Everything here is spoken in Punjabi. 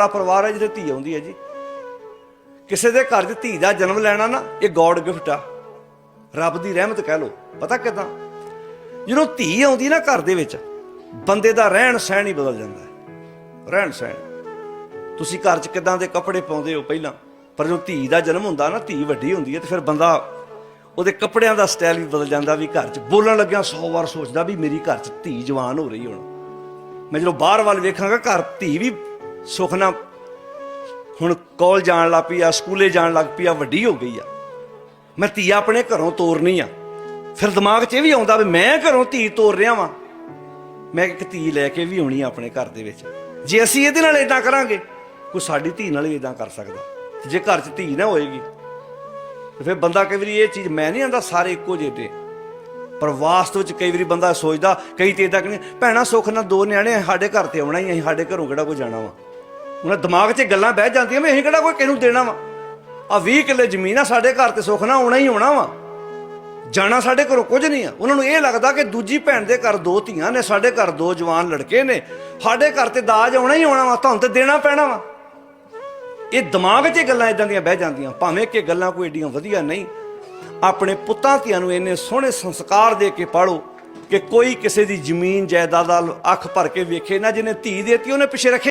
ਦਾ ਪਰਿਵਾਰ ਹੈ, ਜਿਹਦੇ ਧੀ ਆਉਂਦੀ ਹੈ ਜੀ। ਕਿਸੇ ਦੇ ਘਰ 'ਚ ਧੀ ਦਾ ਜਨਮ ਲੈਣਾ ਨਾ, ਇਹ ਗੋਡ ਗਿਫਟ ਆ। ਰੱਬ ਦੀ ਰਹਿਮਤ ਕਹਿ ਲੋ ਪਤਾ ਕਿਦਾਂ? ਜਦੋਂ ਧੀ ਆਉਂਦੀ ਨਾ ਘਰ ਦੇ ਵਿੱਚ, ਬੰਦੇ ਦਾ ਰਹਿਣ ਸਹਿਣ ਹੀ ਬਦਲ ਜਾਂਦਾ ਹੈ। ਰਹਿਣ ਸਹਿਣ। ਤੁਸੀਂ ਘਰ 'ਚ ਕਿਦਾਂ ਦੇ ਕੱਪੜੇ ਪਾਉਂਦੇ ਹੋ ਪਹਿਲਾਂ? ਪਰ ਜਦੋਂ ਧੀ ਦਾ ਜਨਮ ਹੁੰਦਾ ਨਾ, ਧੀ ਵੱਡੀ ਹੁੰਦੀ ਹੈ, ਤੇ ਫਿਰ ਬੰਦਾ ਉਹਦੇ ਕੱਪੜਿਆਂ ਦਾ ਸਟਾਈਲ ਵੀ ਬਦਲ ਜਾਂਦਾ ਵੀ ਘਰ 'ਚ। ਬੋਲਣ ਲੱਗਿਆ 100 ਵਾਰ ਸੋਚਦਾ ਵੀ ਮੇਰੀ ਘਰ 'ਚ ਧੀ ਜਵਾਨ ਹੋ ਰਹੀ ਹੁਣ। ਮੈਂ ਜਦੋਂ ਬਾਹਰ ਵੱਲ ਵੇਖਾਂਗਾ, ਘਰ ਧੀ ਵੀ ਸੁੱਖ ਨਾ ਹੁਣ ਕਾਲ ਜਾਣ ਲੱਗ ਪਈ ਆ, ਸਕੂਲੇ ਜਾਣ ਲੱਗ ਪਈ ਆ, ਵੱਡੀ ਹੋ ਗਈ ਆ। ਮੈਂ ਧੀ ਆਪਣੇ ਘਰੋਂ ਤੋਰਨੀ ਆ। ਫਿਰ ਦਿਮਾਗ 'ਚ ਇਹ ਵੀ ਆਉਂਦਾ ਵੀ ਮੈਂ ਘਰੋਂ ਧੀ ਤੋਰ ਰਿਹਾ ਵਾਂ। ਮੈਂ ਇੱਕ ਧੀ ਲੈ ਕੇ ਵੀ ਆਉਣੀ ਆ ਆਪਣੇ ਘਰ ਦੇ ਵਿੱਚ। ਜੇ ਅਸੀਂ ਇਹਦੇ ਨਾਲ ਇਦਾਂ ਕਰਾਂਗੇ, ਕੋਈ ਸਾਡੀ ਧੀ ਨਾਲ ਵੀ ਇਦਾਂ ਕਰ ਸਕਦਾ। ਜੇ ਘਰ 'ਚ ਧੀ ਨਾ ਹੋਏਗੀ, ਤੇ ਫਿਰ ਬੰਦਾ ਕਈ ਵਾਰੀ ਇਹ ਚੀਜ਼ ਮੈਂ ਨਹੀਂ ਆਂਦਾ, ਸਾਰੇ ਇੱਕੋ ਜਿਹੇ ਤੇ ਪਰ ਵਾਸਤਵ ਵਿੱਚ ਕਈ ਵਾਰੀ ਬੰਦਾ ਸੋਚਦਾ, ਕਈ ਤੇ ਇਦਾਂ ਕਹਿੰਦੇ, ਭੈਣਾ ਸੁੱਖ ਨਾਲ ਦੋ ਨਿਆਣੇ ਸਾਡੇ ਘਰ ਤੇ ਆਉਣਾ ਹੀ ਅਸੀਂ ਸਾਡੇ ਘਰੋਂ ਕਿਹੜਾ ਕੋਈ ਜਾਣਾ ਵਾ? ਉਹਨਾਂ ਦਿਮਾਗ 'ਚ ਗੱਲਾਂ ਬਹਿ ਜਾਂਦੀਆਂ ਵੀ ਅਸੀਂ ਕਿਹੜਾ ਕੋਈ ਕਿਹਨੂੰ ਦੇਣਾ ਵਾ? ਆ 20 ਕਿੱਲੇ ਜ਼ਮੀਨ ਆ, ਸਾਡੇ ਘਰ ਤੇ ਸੁੱਖ ਨਾਲ ਆਉਣਾ ਹੀ ਆਉਣਾ ਵਾ। ਜਾਣਾ ਸਾਡੇ ਘਰੋਂ ਕੁਝ ਨਹੀਂ ਆ। ਉਹਨਾਂ ਨੂੰ ਇਹ ਲੱਗਦਾ ਕਿ ਦੂਜੀ ਭੈਣ ਦੇ ਘਰ ਦੋ ਧੀਆਂ ਨੇ, ਸਾਡੇ ਘਰ ਦੋ ਜਵਾਨ ਲੜਕੇ ਨੇ। ਸਾਡੇ ਘਰ ਤੇ ਦਾਜ ਆਉਣਾ ਹੀ ਆਉਣਾ ਵਾ, ਤੁਹਾਨੂੰ ਤੇ ਦੇਣਾ ਪੈਣਾ ਵਾ। ਇਹ ਦਿਮਾਗ 'ਚ ਗੱਲਾਂ ਇਦਾਂ ਦੀਆਂ ਬਹਿ ਜਾਂਦੀਆਂ, ਭਾਵੇਂ ਕਿ ਗੱਲਾਂ ਕੋਈ ਏਡੀਆਂ ਵਧੀਆ ਨਹੀਂ। ਆਪਣੇ ਪੁੱਤਾਂ ਧੀਆਂ ਨੂੰ ਇੰਨੇ ਸੋਹਣੇ ਸੰਸਕਾਰ ਦੇ ਕੇ ਪਾਲੋ ਕਿ ਕੋਈ ਕਿਸੇ ਦੀ ਜ਼ਮੀਨ, ਜਾਇਦਾਦ ਵੱਲ ਅੱਖ ਭਰ ਕੇ ਵੇਖੇ ਨਾ, ਜਿਹਨੇ ਧੀ ਦੇਤੀ, ਉਹਨੇ ਪਿੱਛੇ ਰੱਖੇ